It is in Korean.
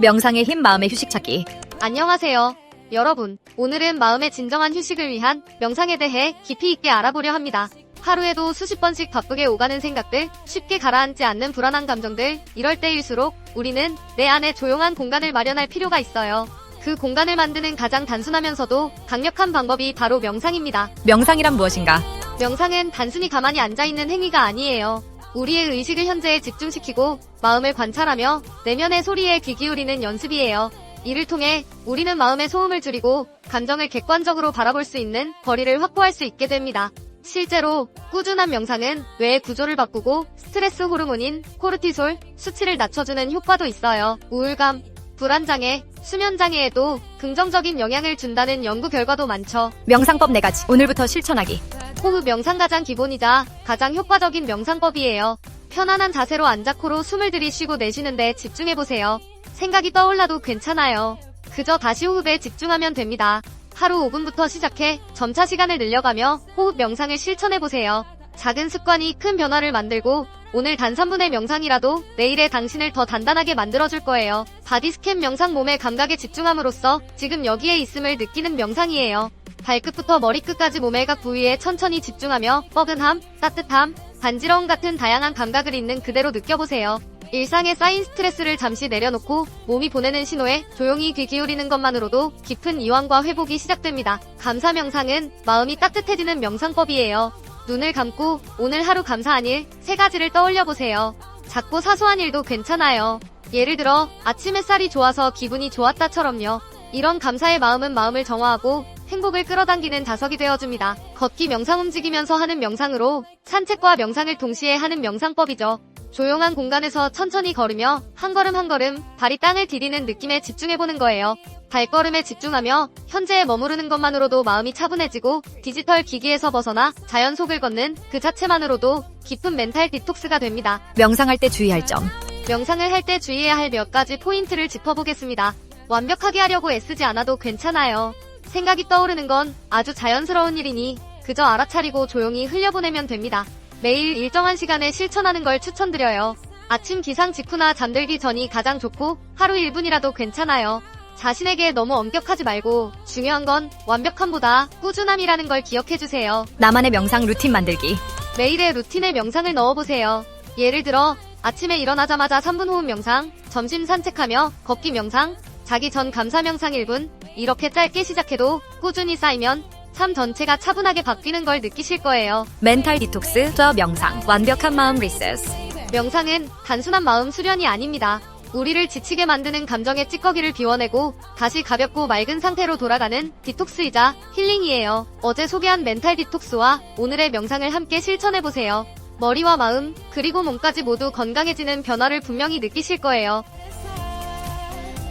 명상의 힘 마음의 휴식 찾기. 안녕하세요. 여러분, 오늘은 마음의 진정한 휴식을 위한 명상에 대해 깊이 있게 알아보려 합니다. 하루에도 수십 번씩 바쁘게 오가는 생각들, 쉽게 가라앉지 않는 불안한 감정들, 이럴 때일수록 우리는 내 안에 조용한 공간을 마련할 필요가 있어요. 그 공간을 만드는 가장 단순하면서도 강력한 방법이 바로 명상입니다. 명상이란 무엇인가? 명상은 단순히 가만히 앉아있는 행위가 아니에요. 우리의 의식을 현재에 집중시키고 마음을 관찰하며 내면의 소리에 귀 기울이는 연습이에요. 이를 통해 우리는 마음의 소음을 줄이고 감정을 객관적으로 바라볼 수 있는 거리를 확보할 수 있게 됩니다. 실제로 꾸준한 명상은 뇌의 구조를 바꾸고 스트레스 호르몬인 코르티솔 수치를 낮춰주는 효과도 있어요. 우울감, 불안장애, 수면장애에도 긍정적인 영향을 준다는 연구 결과도 많죠. 명상법 네 가지. 오늘부터 실천하기. 호흡 명상 가장 기본이자 가장 효과적인 명상법이에요. 편안한 자세로 앉아 코로 숨을 들이쉬고 내쉬는데 집중해보세요. 생각이 떠올라도 괜찮아요. 그저 다시 호흡에 집중하면 됩니다. 하루 5분부터 시작해 점차 시간을 늘려가며 호흡 명상을 실천해보세요. 작은 습관이 큰 변화를 만들고 오늘 단 3분의 명상이라도 내일의 당신을 더 단단하게 만들어줄 거예요. 바디스캔 명상 몸의 감각에 집중함으로써 지금 여기에 있음을 느끼는 명상이에요. 발끝부터 머리끝까지 몸의 각 부위에 천천히 집중하며 뻐근함, 따뜻함, 간지러움 같은 다양한 감각을 있는 그대로 느껴보세요. 일상에 쌓인 스트레스를 잠시 내려놓고 몸이 보내는 신호에 조용히 귀 기울이는 것만으로도 깊은 이완과 회복이 시작됩니다. 감사 명상은 마음이 따뜻해지는 명상법이에요. 눈을 감고 오늘 하루 감사한 일 세 가지를 떠올려 보세요. 작고 사소한 일도 괜찮아요. 예를 들어 아침 햇살이 좋아서 기분이 좋았다처럼요. 이런 감사의 마음은 마음을 정화하고 행복을 끌어당기는 자석이 되어줍니다. 걷기 명상 움직이면서 하는 명상으로 산책과 명상을 동시에 하는 명상법이죠. 조용한 공간에서 천천히 걸으며 한 걸음 한 걸음 발이 땅을 디디는 느낌에 집중해보는 거예요. 발걸음에 집중하며 현재에 머무르는 것만으로도 마음이 차분해지고 디지털 기기에서 벗어나 자연 속을 걷는 그 자체만으로도 깊은 멘탈 디톡스가 됩니다. 명상할 때 주의할 점. 명상을 할 때 주의해야 할 몇 가지 포인트를 짚어보겠습니다. 완벽하게 하려고 애쓰지 않아도 괜찮아요. 생각이 떠오르는 건 아주 자연스러운 일이니 그저 알아차리고 조용히 흘려보내면 됩니다. 매일 일정한 시간에 실천하는 걸 추천드려요. 아침 기상 직후나 잠들기 전이 가장 좋고 하루 1분이라도 괜찮아요. 자신에게 너무 엄격하지 말고 중요한 건 완벽함보다 꾸준함이라는 걸 기억해주세요. 나만의 명상 루틴 만들기. 매일의 루틴에 명상을 넣어보세요. 예를 들어 아침에 일어나자마자 3분 호흡 명상, 점심 산책하며 걷기 명상, 자기 전 감사 명상 1분 이렇게 짧게 시작해도 꾸준히 쌓이면 삶 전체가 차분하게 바뀌는 걸 느끼실 거예요. 멘탈 디톡스, 저 명상. 완벽한 마음 리셋. 명상은 단순한 마음 수련이 아닙니다. 우리를 지치게 만드는 감정의 찌꺼기를 비워내고 다시 가볍고 맑은 상태로 돌아가는 디톡스이자 힐링이에요. 어제 소개한 멘탈 디톡스와 오늘의 명상을 함께 실천해보세요. 머리와 마음, 그리고 몸까지 모두 건강해지는 변화를 분명히 느끼실 거예요.